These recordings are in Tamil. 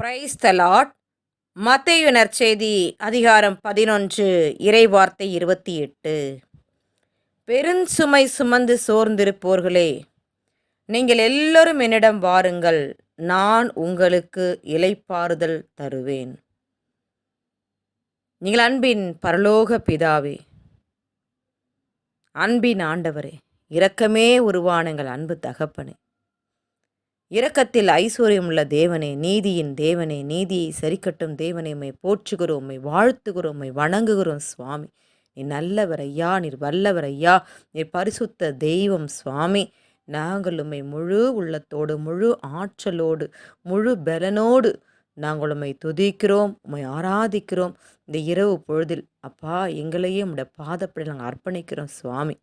பிரைஸ் த மத்தையுனர் செய்தி அதிகாரம் பதினொன்று இறைவார்த்தை இருபத்தி எட்டு. பெருஞ்சுமை சுமந்து சோர்ந்திருப்போர்களே நீங்கள் எல்லோரும் என்னிடம் வாருங்கள் நான் உங்களுக்கு இலைப்பாறுதல் தருவேன். நீங்கள் அன்பின் பரலோக பிதாவே அன்பின் ஆண்டவரே இரக்கமே உருவானுங்கள் அன்பு தகப்பனே. இரக்கத்தில் ஐஸ்வர்யம் உள்ள தேவனே நீதியின் தேவனே நீதியை சரிக்கட்டும் தேவனே உம்மை போற்றுகிறோம் உம்மை வாழ்த்துகிறோம் உம்மை வணங்குகிறோம் சுவாமி. நீ நல்லவர் ஐயா நீர் வல்லவர் ஐயா நீர் பரிசுத்த தெய்வம் சுவாமி. நாங்கள் உம்மை முழு உள்ளத்தோடு முழு ஆற்றலோடு முழு பலனோடு நாங்கள் உம்மை துதிக்கிறோம் உம்மை ஆராதிக்கிறோம். இந்த இரவு பொழுதில் அப்பா எங்களையே உம்முடைய பாதப்படி நாங்கள் அர்ப்பணிக்கிறோம் சுவாமி.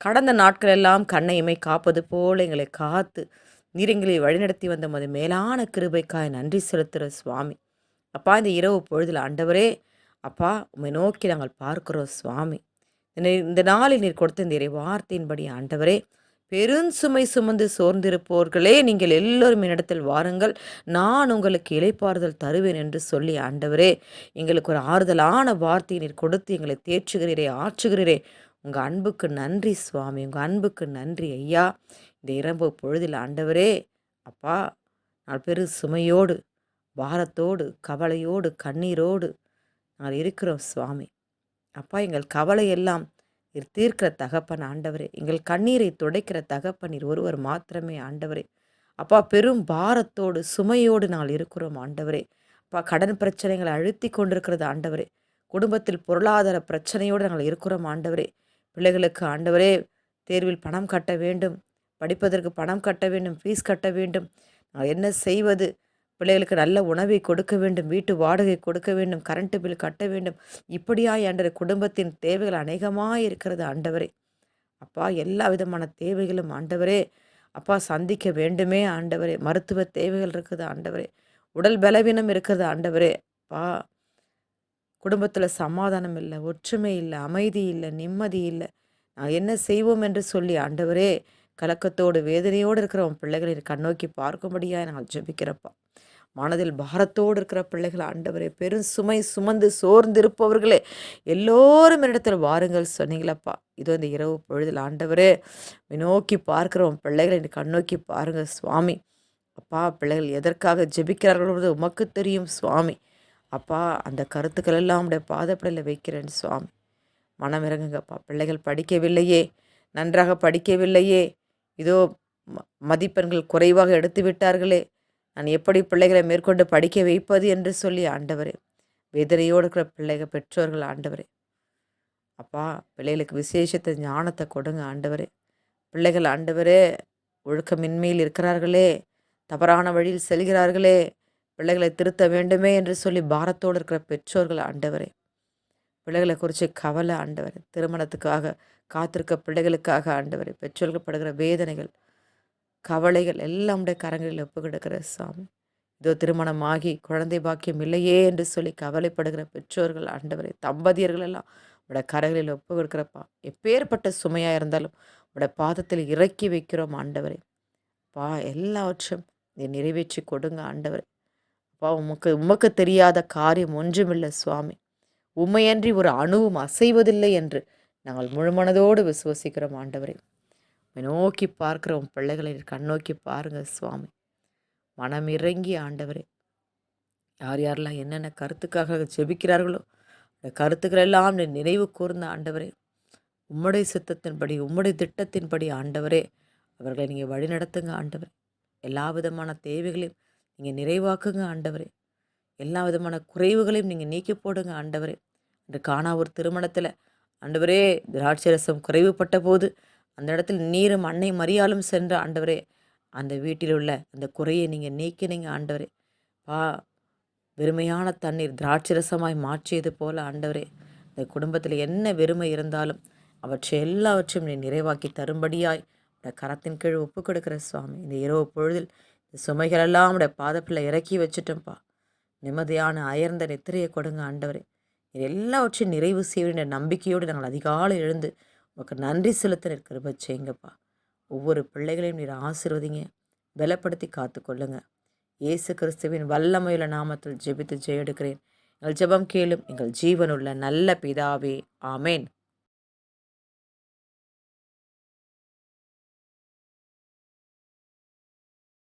கடந்த நாட்களெல்லாம் கண்ணையுமே காப்பது போல் எங்களை காத்து நீர் எங்களை வழிநடத்தி வந்த மது மேலான கிருபைக்காய் நன்றி செலுத்துகிற சுவாமி. அப்பா இந்த இரவு பொழுதில் ஆண்டவரே அப்பா உம்மை நோக்கி நாங்கள் பார்க்கிறோம் சுவாமி. இந்த- இந்த நாளில் நீர் கொடுத்த இந்த இறை வார்த்தையின்படி ஆண்டவரே பெருஞ்சுமை சுமந்து சோர்ந்திருப்போர்களே நீங்கள் எல்லோரும் என்னிடத்தில் வாருங்கள். நான் உங்களுக்கு இலைப்பாறுதல் தருவேன் என்று சொல்லி ஆண்டவரே எங்களுக்கு ஒரு ஆறுதலான வார்த்தையை நீர் கொடுத்து எங்களை தேற்றுகிறீரே ஆற்றுகிறீரே. உங்கள் அன்புக்கு நன்றி சுவாமி உங்கள் அன்புக்கு நன்றி ஐயா. இந்த இரவு பொழுதில் ஆண்டவரே அப்பா நான் பெரு சுமையோடு பாரத்தோடு கவலையோடு கண்ணீரோடு நாங்கள் இருக்கிறோம் சுவாமி. அப்பா எங்கள் கவலையெல்லாம் நீர் தீர்க்கிற தகப்பன் ஆண்டவரே. எங்கள் கண்ணீரை துடைக்கிற தகப்பன் நீர் ஒருவர் மாத்திரமே ஆண்டவரே. அப்பா பெரும் பாரத்தோடு சுமையோடு நாங்கள் இருக்கிறோம் ஆண்டவரே. அப்பா கடன் பிரச்சனைகளை அழுத்தி கொண்டிருக்கிறது ஆண்டவரே. குடும்பத்தில் பொருளாதார பிரச்சனையோடு நாங்கள் இருக்கிறோம் ஆண்டவரே. பிள்ளைகளுக்கு ஆண்டவரே தேர்வில் பணம் கட்ட வேண்டும். படிப்பதற்கு பணம் கட்ட வேண்டும் ஃபீஸ் கட்ட வேண்டும். நான் என்ன செய்வது? பிள்ளைகளுக்கு நல்ல உணவை கொடுக்க வேண்டும் வீட்டு வாடகை கொடுக்க வேண்டும் கரண்ட் பில் கட்ட வேண்டும். இப்படியா என்ற குடும்பத்தின் தேவைகள் அநேகமாக இருக்கிறது ஆண்டவரே. அப்பா எல்லா விதமான தேவைகளும் ஆண்டவரே. அப்பா சந்திக்க வேண்டுமே ஆண்டவரே. மருத்துவ தேவைகள் இருக்குது ஆண்டவரே. உடல் பலவீனம் இருக்கிறது ஆண்டவரே. அப்பா குடும்பத்தில் சமாதானம் இல்லை ஒற்றுமை இல்லை அமைதி இல்லை நிம்மதி இல்லை. நான் என்ன செய்வோம் என்று சொல்லி ஆண்டவரே கலக்கத்தோடு வேதனையோடு இருக்கிற உன் பிள்ளைகளை கண்ணோக்கி பார்க்கும்படியாக நாங்கள் ஜெபிக்கிறப்பா. மனதில் பாரத்தோடு இருக்கிற பிள்ளைகள் ஆண்டவரே பெரும் சுமை சுமந்து சோர்ந்திருப்பவர்களே எல்லோரும் இடத்துல வாருங்கள் சொன்னீங்களப்பா. இதோ இந்த இரவு பொழுதில் ஆண்டவரே நோக்கி பார்க்கிற பிள்ளைகளை என்னை கண்ணோக்கி பாருங்கள் சுவாமி. அப்பா பிள்ளைகள் எதற்காக ஜெபிக்கிறார்களோ உமக்கு தெரியும் சுவாமி. அப்பா அந்த கருத்துக்கள் எல்லாம் உடைய பாதப்படையில் வைக்கிறேன் சுவாமி. மனம் இறங்குங்கப்பா பிள்ளைகள் படிக்கவில்லையே நன்றாக படிக்கவில்லையே இதோ ம- மதிப்பெண்கள் குறைவாக எடுத்து விட்டார்களே நான் எப்படி பிள்ளைகளை மேற்கொண்டு படிக்க வைப்பது என்று சொல்லி ஆண்டவரே வேதனையோடு இருக்கிற பிள்ளைகள் பெற்றோர்கள் ஆண்டவரே. அப்பா பிள்ளைகளுக்கு விசேஷத்தை ஞானத்தை கொடுங்க ஆண்டவரே. பிள்ளைகள் ஆண்டவரே ஒழுக்கமின்மையில் இருக்கிறார்களே தவறான வழியில் செல்கிறார்களே பிள்ளைகளை திருத்த வேண்டுமே என்று சொல்லி பாரத்தோடு இருக்கிற பெற்றோர்கள் ஆண்டவரே. பிள்ளைகளை குறித்து கவலை ஆண்டவர். திருமணத்துக்காக காத்திருக்க பிள்ளைகளுக்காக ஆண்டவர். பெற்றோர்கள் படுகிற வேதனைகள் கவலைகள் எல்லாம் உடைய கரங்களில் ஒப்பு கிடக்கிற சாமி. இதோ திருமணமாகி குழந்தை பாக்கியம் இல்லையே என்று சொல்லி கவலைப்படுகிற பெற்றோர்கள் ஆண்டவரை தம்பதியர்கள் எல்லாம் உடைய கரங்களில் ஒப்பு கொடுக்குறப்பா. எப்பேற்பட்ட சுமையாக இருந்தாலும் உடைய பாதத்தில் இறக்கி வைக்கிறோம் ஆண்டவரை. பா எல்லாவற்றும் நீ நிறைவேற்றி கொடுங்க ஆண்டவர். அப்பா உமக்கு உமக்கு தெரியாத காரியம் ஒன்றுமில்லை சுவாமி. உண்மையன்றி ஒரு அணுவும் அசைவதில்லை என்று நாங்கள் முழுமனதோடு விசுவசிக்கிறோம் ஆண்டவரே. உம்மை நோக்கி பார்க்கிற உன் பிள்ளைகளை கண்ணோக்கி பாருங்கள் சுவாமி. மனம் இறங்கி ஆண்டவரே. யார் யாரெல்லாம் என்னென்ன கருத்துக்காக ஜெபிக்கிறார்களோ அந்த கருத்துக்கள் எல்லாம் நினைவு கூர்ந்த ஆண்டவரே. உம்முடைய சித்தத்தின்படி உம்முடைய திட்டத்தின்படி ஆண்டவரே. அவர்களை நீங்கள் வழிநடத்துங்க ஆண்டவரே. எல்லா விதமான தேவைகளையும் நீங்கள் நிறைவாக்குங்க ஆண்டவரே. எல்லா விதமான குறைவுகளையும் நீங்கள் நீக்கி போடுங்க ஆண்டவரே. இன்று காணா ஒரு திருமணத்தில் ஆண்டவரே திராட்சை ரசம் குறைவுபட்ட போது அந்த இடத்தில் நீரும் அன்னை மரியாலும் சென்ற ஆண்டவரே அந்த வீட்டில் உள்ள அந்த குறையை நீங்கள் நீக்கினீங்க ஆண்டவரே. பா வெறுமையான தண்ணீர் திராட்சை ரசமாய் மாற்றியது போல ஆண்டவரே இந்த குடும்பத்தில் என்ன வெறுமை இருந்தாலும் அவற்றை எல்லாவற்றையும் நீ நிறைவாக்கி தரும்படியாய் உடைய கரத்தின் கீழ் ஒப்பு கொடுக்கிற சுவாமி. இந்த இரவு பொழுதில் இந்த சுமைகளெல்லாம் உடைய பாதப்பில் இறக்கி வச்சுட்டோம்ப்பா நிம்மதியான அயர்ந்த நித்திரையை கொடுங்க ஆண்டவரே. இது எல்லாவற்றையும் நிறைவு செய்ய வேண்டிய நம்பிக்கையோடு நாங்கள் அதிகாலை எழுந்து உமக்கு நன்றி செலுத்த நிற்கிற செய்யுங்கப்பா. ஒவ்வொரு பிள்ளைகளையும் நீர் ஆசிர்வதிங்க. பலப்படுத்தி காத்துக்கொள்ளுங்க. இயேசு கிறிஸ்துவின் வல்லமையுள்ள நாமத்தில் ஜெபித்து ஜெயெடுக்கிறேன். எங்கள் ஜெபம் கேளும் எங்கள் ஜீவனுள்ள நல்ல பிதாவே. ஆமேன்.